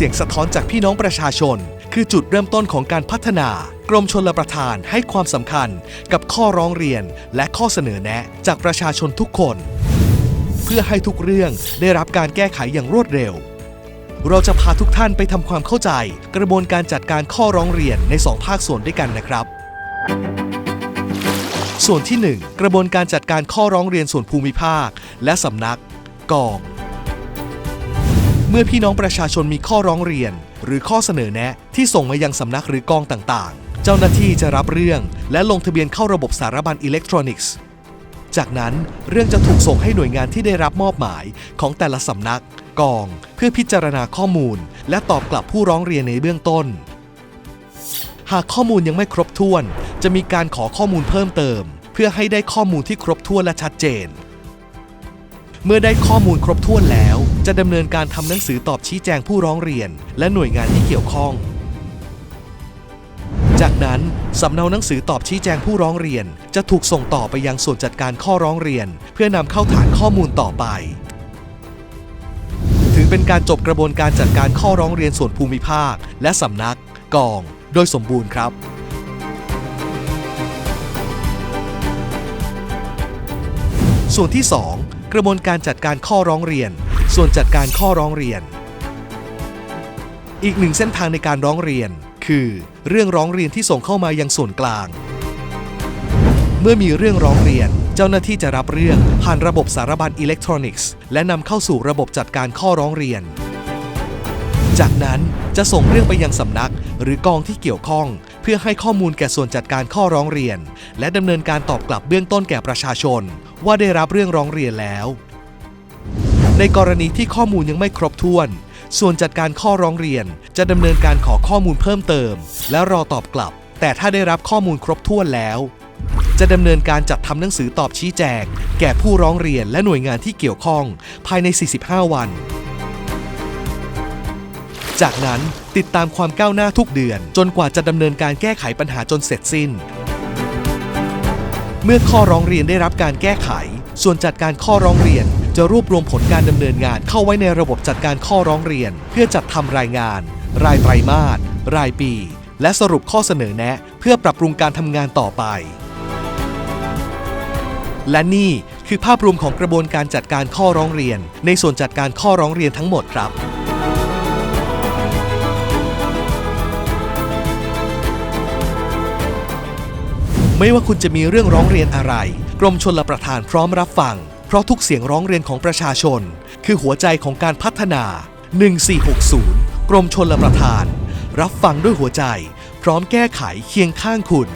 เสียงสะท้อนจากพี่น้องประชาชน คือจุดเริ่มต้นของการพัฒนากรมชลประทานให้ความสำคัญกับข้อร้องเรียนและข้อเสนอแนะจากประชาชนทุกคน เพื่อให้ทุกเรื่องได้รับการแก้ไขอย่างรวดเร็ว เราจะพาทุกท่านไปทำความเข้าใจ กระบวนการจัดการข้อร้องเรียนใน 2 ภาคส่วนด้วยกันนะครับ ส่วนที่ 1 กระบวนการจัดการข้อร้องเรียนส่วนภูมิภาค และสำนัก กอง เมื่อพี่น้องประชาชนมีข้อร้องเรียน หรือข้อเสนอแนะที่ส่งมายังสำนักหรือกองต่างๆ เจ้าหน้าที่จะรับเรื่อง และลงทะเบียนเข้าระบบสารบัญอิเล็กทรอนิกส์ จากนั้นเรื่องจะถูกส่งให้หน่วยงานที่ได้รับมอบหมายของแต่ละสำนัก กอง เพื่อพิจารณาข้อมูล และตอบกลับผู้ร้องเรียนในเบื้องต้น หากข้อมูลยังไม่ครบถ้วน จะมีการขอข้อมูลเพิ่มเติม เพื่อให้ได้ข้อมูลที่ครบถ้วนและชัดเจน เมื่อได้ข้อมูลครบถ้วนแล้ว จะดำเนินการทำหนังสือตอบชี้แจงผู้ร้องเรียน และหน่วยงานที่เกี่ยวข้อง จากนั้นสำเนาหนังสือตอบชี้แจงผู้ร้องเรียน จะถูกส่งต่อไปยังส่วนจัดการข้อร้องเรียน เพื่อนำเข้าฐานข้อมูลต่อไป ถือเป็นการจบกระบวนการจัดการข้อร้องเรียนส่วนภูมิภาค และสำนัก กอง โดยสมบูรณ์ครับส่วนที่ 2 กระบวนการจัดการข้อร้องเรียน ส่วนจัดการข้อร้องเรียน อีกหนึ่งเส้นทางในการร้องเรียน คือ เรื่องร้องเรียนที่ส่งเข้ามายังส่วนกลาง เมื่อมีเรื่องร้องเรียน เจ้าหน้าที่จะรับเรื่องผ่านระบบสารบัญอิเล็กทรอนิกส์ และนำเข้าสู่ระบบจัดการข้อร้องเรียน จากนั้นจะส่งเรื่องไปยังสำนัก หรือกองที่เกี่ยวข้อง เพื่อให้ข้อมูลแก่ส่วนจัดการข้อร้องเรียน และดำเนินการตอบกลับเบื้องต้นแก่ประชาชน ว่าได้รับเรื่องร้องเรียนแล้ว ในกรณีที่ข้อมูลยังไม่ครบถ้วน ส่วนจัดการข้อร้องเรียนจะดำเนินการขอข้อมูลเพิ่มเติม และรอตอบกลับ แต่ถ้าได้รับข้อมูลครบถ้วนแล้ว จะดำเนินการจัดทำหนังสือตอบชี้แจง แก่ผู้ร้องเรียนและหน่วยงานที่เกี่ยวข้อง ภายใน 45 วัน จากนั้นติดตามความก้าวหน้าทุกเดือน จนกว่าจะดำเนินการแก้ไขปัญหาจนเสร็จสิ้น เมื่อข้อร้องเรียนได้รับการแก้ไข ส่วนจัดการข้อร้องเรียน จะรวบรวมผลการดำเนินงานเข้าไว้ในระบบจัดการข้อร้องเรียน เพื่อจัดทำรายงาน รายไตรมาส รายปี และสรุปข้อเสนอแนะ เพื่อปรับปรุงการทำงานต่อไป และนี่คือภาพรวมของกระบวนการจัดการข้อร้องเรียน ในส่วนจัดการข้อร้องเรียนทั้งหมดครับไม่ว่าคุณจะมีเรื่องร้องเรียนอะไร กรมชลประทานพร้อมรับฟัง เพราะทุกเสียงร้องเรียนของประชาชน คือหัวใจของการพัฒนา 1460 กรมชนลประทาน รับฟังด้วยหัวใจ พร้อมแก้ไขเคียงข้างคุณ